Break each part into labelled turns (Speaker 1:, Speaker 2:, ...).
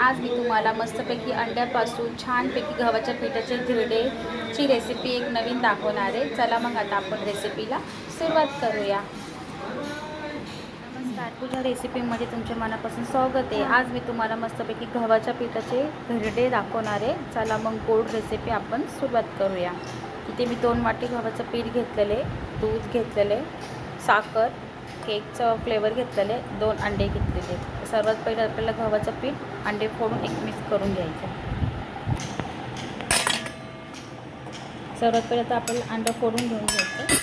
Speaker 1: आज मी तुम्हाला मस्तपैकी अंड्यापासून छानपैकी गव्हाच्या पिठाचे धिरडेची रेसिपी एक नवीन दाखवणार आहे. चला मग आता आपण रेसिपीला सुरुवात करूया. नमस्कार तुझ्या रेसिपीमध्ये तुमच्या मनापासून स्वागत आहे. आज मी तुम्हाला मस्तपैकी गव्हाच्या पिठाचे धिरडे दाखवणार आहे. चला मग गोड रेसिपी आपण सुरुवात करूया. इथे मी दोन वाटी गव्हाचं पीठ घेतलेले दूध घेतलेले साखर केकचं फ्लेवर घेतलेले दोन अंडे घेतलेले सर्वात पहिले आपल्याला गव्हाचं पीठ अंडे फोडून एक मिक्स करून घ्यायचं. सर्वात पहिले तर आपल्याला अंडं फोडून घेऊन घ्यायचं.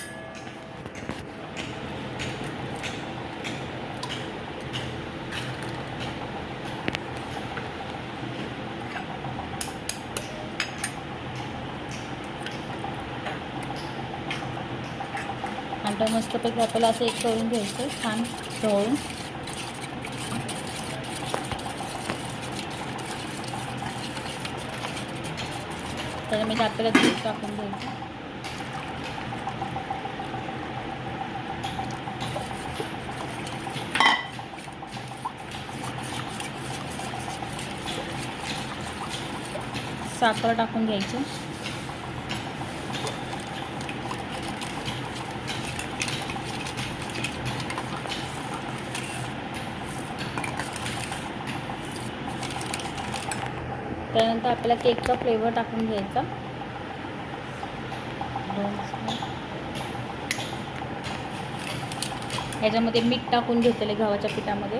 Speaker 1: अंडं मस्तपैकी आपल्याला असं एक करून घ्यायचं छान ढवळून तर मी आपल्याला दूध टाकून घ्यायचं साखर टाकून घ्यायची. त्यानंतर आपल्याला केकचा फ्लेवर टाकून घ्यायचा. ह्याच्यामध्ये मीठ टाकून घेतलेले गव्हाच्या पिठामध्ये.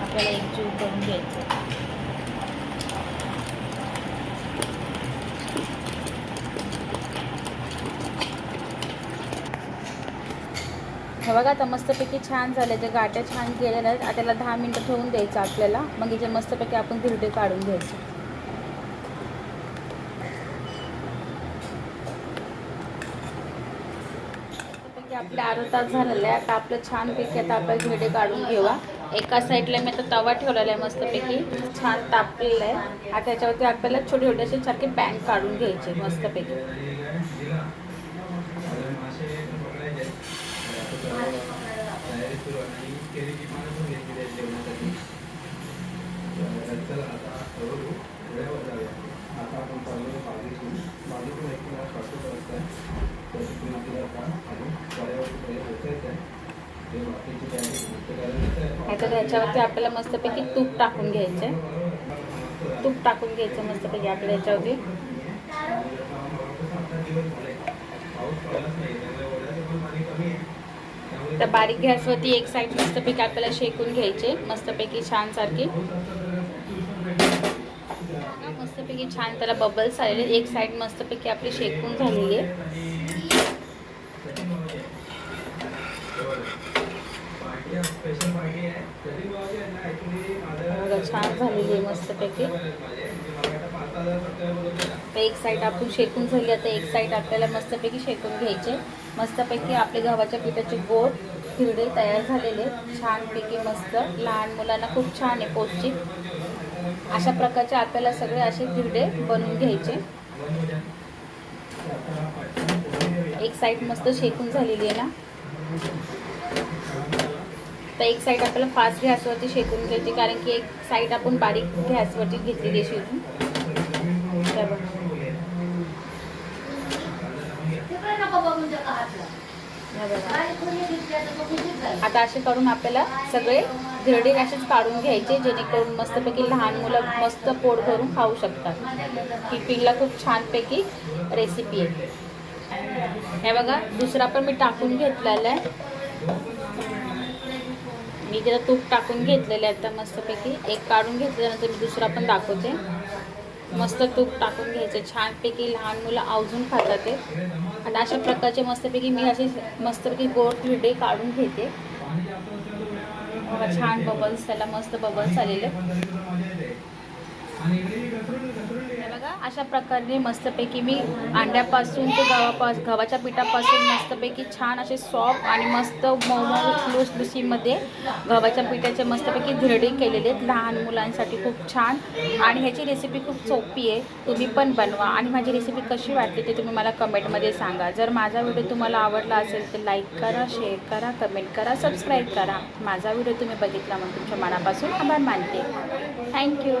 Speaker 1: आपल्याला एकजीव करून घ्यायचं. हे बघा आता मस्तपैकी छान झाले जे गाठ्या छान गेलेल्या आहेत आता त्याला दहा मिनटं ठेवून द्यायचं आपल्याला. मग जे मस्तपैकी आपण धिरडे काढून घ्यायचे. आपल्या अर्धा तास झालेलं आहे. आता आपलं छानपैकी आता आपण धिरडे काढून घेऊया. एका साईडला मी आता तवा ठेवलेला आहे मस्तपैकी. छान तापलेला आहे. आता त्याच्यावरती आपल्याला छोटे छोटे असे सारखे पॅन काढून घ्यायचे मस्तपैकी. आता ह्याच्यावरती आपल्याला मस्तपैकी तूप टाकून घ्यायचं तूप टाकून घ्यायचं मस्तपैकी आपल्या याच्यावरती. तर बारीक गॅसवरती एक साईड मस्तपैकी आपल्याला शेकून घ्यायचे. मस्तपैकी छान सारखी. की छान त्याला बबल्स आलेले एक साईड मस्तपैकी आपली शेकून झालेली आहे. बघा, छान झालेली आहे मस्तपैकी. तर एक साईड आपण शेकून झाली. आता एक साईड आपल्याला मस्तपैकी शेकून घ्यायचे. मस्तपैकी आपले गव्हाच्या पिठाचे गोड हिरडे तयार झालेले छानपैकी मस्त. लहान मुलांना खूप छान आहे पौष्टिक. अशा प्रकारचे आपल्याला सगळे असे हिरडे बनवून घ्यायचे. एक साईड मस्त शेकून झालेली आहे ना. तर एक साईड आपल्याला फास्ट गॅसवरती शेकून घ्यायची कारण की एक साईड आपण बारीक गॅसवरती घेतलेली आहे शेकून आता असे करून आपल्याला सगळे धिरडे असेच काढून घ्यायचे जेणेकरून मस्तपैकी लहान मुलं मस्त पोट भरून खाऊ शकतात. टिफिनला खूप छानपैकी रेसिपी आहे. हे बघा दुसरा पण मी टाकून घेतलेला आहे. मी त्याला तूप टाकून घेतलेलं आहे आता मस्तपैकी. एक काढून घेतल्यानंतर मी दुसरा पण दाखवते. मस्त तूप टाकून घ्यायचे. छानपैकी लहान मुलं आवजून खातात ते. आणि अशा प्रकारचे मस्तपैकी मी असे मस्तपैकी गोड धिरडे काढून घेते. बघा छान बबल्स त्याला मस्त बबल्स आलेले. बघा. अशा प्रकारे मस्तपैकी मी अंड्यापासून ते गव्हापास गव्हाच्या पिठापासून मस्तपैकी छान असे सॉफ्ट आणि मस्त मऊ मऊ लुसलुसीमध्ये गव्हाच्या पिठाचे मस्तपैकी धिरडे केलेले आहेत. लहान मुलांसाठी खूप छान. आणि ह्याची रेसिपी खूप सोपी आहे. तुम्ही पण बनवा. आणि माझी रेसिपी कशी वाटली ते तुम्ही मला कमेंटमध्ये सांगा. जर माझा व्हिडिओ तुम्हाला आवडला असेल तर लाईक करा शेअर करा कमेंट करा सबस्क्राईब करा. माझा व्हिडिओ तुम्ही बघितला म्हणून तुमच्या मनापासून आभार मानते. थँक्यू